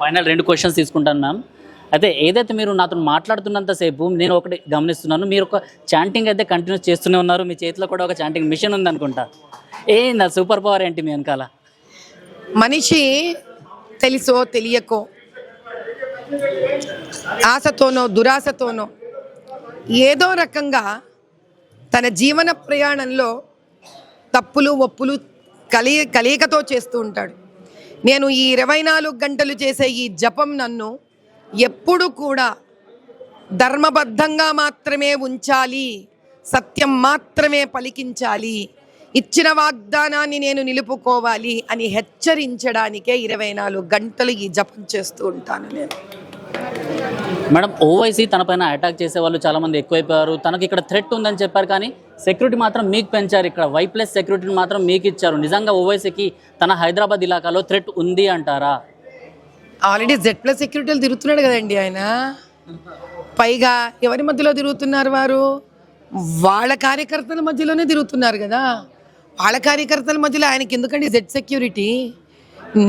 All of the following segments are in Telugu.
ఫైనల్ రెండు క్వశ్చన్స్ తీసుకుంటాను మ్యామ్ అయితే ఏదైతే మీరు నాతో మాట్లాడుతున్నంతసేపు నేను ఒకటి గమనిస్తున్నాను మీరు ఒక చాంటింగ్ అయితే కంటిన్యూ చేస్తూనే ఉన్నారు మీ చేతిలో కూడా ఒక చాంటింగ్ మిషన్ ఉంది అనుకుంటా ఏ నా సూపర్ పవర్ ఏంటి మీ వెనకాల? మనిషి తెలుసో తెలియకో ఆశతోనో దురాశతోనో ఏదో రకంగా తన జీవన ప్రయాణంలో తప్పులు ఒప్పులు కలి కలియకతో చేస్తూ ఉంటాడు. నేను ఈ ఇరవై నాలుగు గంటలు చేసే ఈ జపం నన్ను ఎప్పుడు కూడా ధర్మబద్ధంగా మాత్రమే ఉంచాలి సత్యం మాత్రమే పలికించాలి ఇచ్చిన వాగ్దానాన్ని నేను నిలుపుకోవాలి అని హెచ్చరించడానికే ఇరవై నాలుగు గంటలు ఈ జపం చేస్తూ ఉంటాను నేను. మేడం ఓవైసీ తన పైన అటాక్ చేసే వాళ్ళు చాలామంది ఎక్కువైపోయారు. తనకి ఇక్కడ థ్రెట్ ఉందని చెప్పారు కానీ సెక్యూరిటీ మాత్రం మీకు పెంచారు ఇక్కడ. వై ప్లస్ సెక్యూరిటీని మాత్రం మీకు ఇచ్చారు. నిజంగా ఓవైసీకి తన హైదరాబాద్ ఇలాకాలో థ్రెట్ ఉంది అంటారా? ఆల్రెడీ జెడ్ ప్లస్ సెక్యూరిటీలు తిరుగుతున్నాడు కదండి ఆయన. పైగా ఎవరి మధ్యలో తిరుగుతున్నారు వారు? వాళ్ళ కార్యకర్తల మధ్యలోనే తిరుగుతున్నారు కదా. వాళ్ళ కార్యకర్తల మధ్యలో ఆయనకి ఎందుకండి జెడ్ సెక్యూరిటీ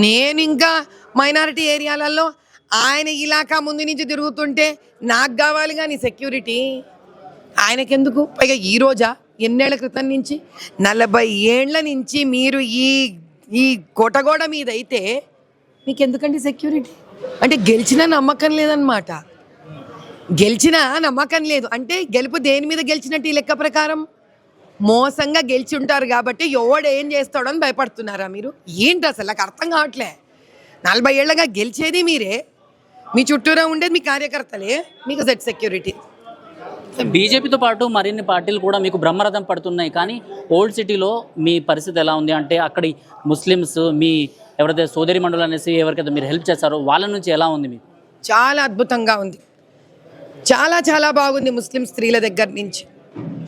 నేను ఇంకా మైనారిటీ ఏరియాలలో ఆయన ఇలాకా ముందు నుంచి తిరుగుతుంటే నాకు కావాలి కానీ సెక్యూరిటీ ఆయనకెందుకు? పైగా ఈ రోజా? ఎన్నేళ్ళ క్రితం నుంచి? నలభై ఏండ్ల నుంచి మీరు ఈ ఈ కోటగోడ మీద అయితే మీకు ఎందుకండి సెక్యూరిటీ అంటే గెలిచినా నమ్మకం లేదనమాట గెలిచినా నమ్మకం లేదు. అంటే గెలుపు దేని మీద గెలిచినట్టు ఈ లెక్క ప్రకారం? మోసంగా గెలిచి ఉంటారు కాబట్టి ఎవడు ఏం చేస్తాడో అని భయపడుతున్నారా మీరు? ఏంటి అసలు? నాకు అర్థం కావట్లే. నలభై ఏళ్ళగా గెలిచేది మీరే. మీ చుట్టూరా ఉండేది మీ కార్యకర్తలే మీకు సెట్ సెక్యూరిటీ బీజేపీతో పాటు మరిన్ని పార్టీలు కూడా మీకు బ్రహ్మరథం పడుతున్నాయి. కానీ ఓల్డ్ సిటీలో మీ పరిస్థితి ఎలా ఉంది? అంటే అక్కడి ముస్లిమ్స్ మీ ఎవరైతే సోదరి మండలం అనేసి ఎవరికైతే మీరు హెల్ప్ చేస్తారో వాళ్ళ నుంచి ఎలా ఉంది మీకు? చాలా అద్భుతంగా ఉంది. చాలా చాలా బాగుంది ముస్లిం స్త్రీల దగ్గర నుంచి.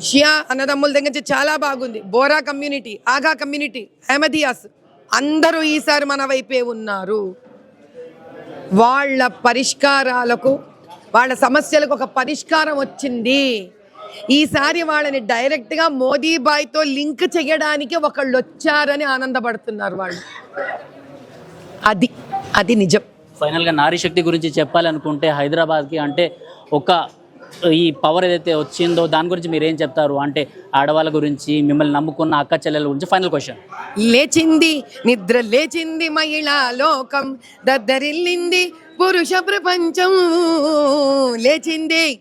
షియా అన్నదమ్ముల దగ్గర నుంచి చాలా బాగుంది. బోరా కమ్యూనిటీ ఆగా కమ్యూనిటీ అహ్మదియాస్. అందరూ ఈసారి మన వైపే ఉన్నారు. వాళ్ళ పరిష్కారాలకు వాళ్ళ సమస్యలకు ఒక పరిష్కారం వచ్చింది. ఈసారి వాళ్ళని డైరెక్ట్గా మోదీబాయ్తో లింక్ చేయడానికి ఒకళ్ళు వచ్చారని ఆనందపడుతున్నారు వాళ్ళు. అది అది నిజం. ఫైనల్గా నారీ శక్తి గురించి చెప్పాలనుకుంటే హైదరాబాద్కి అంటే ఒక ఈ పవర్ ఏదైతే వచ్చిందో దాని గురించి మీరు ఏం చెప్తారు? అంటే ఆడవాళ్ళ గురించి మిమ్మల్ని నమ్ముకున్న అక్క చెల్లెల గురించి ఫైనల్ క్వశ్చన్ లేచింది నిద్ర లేచింది మహిళా లోకం. దద్దరిల్లింది పురుష ప్రపంచం. లేచింది.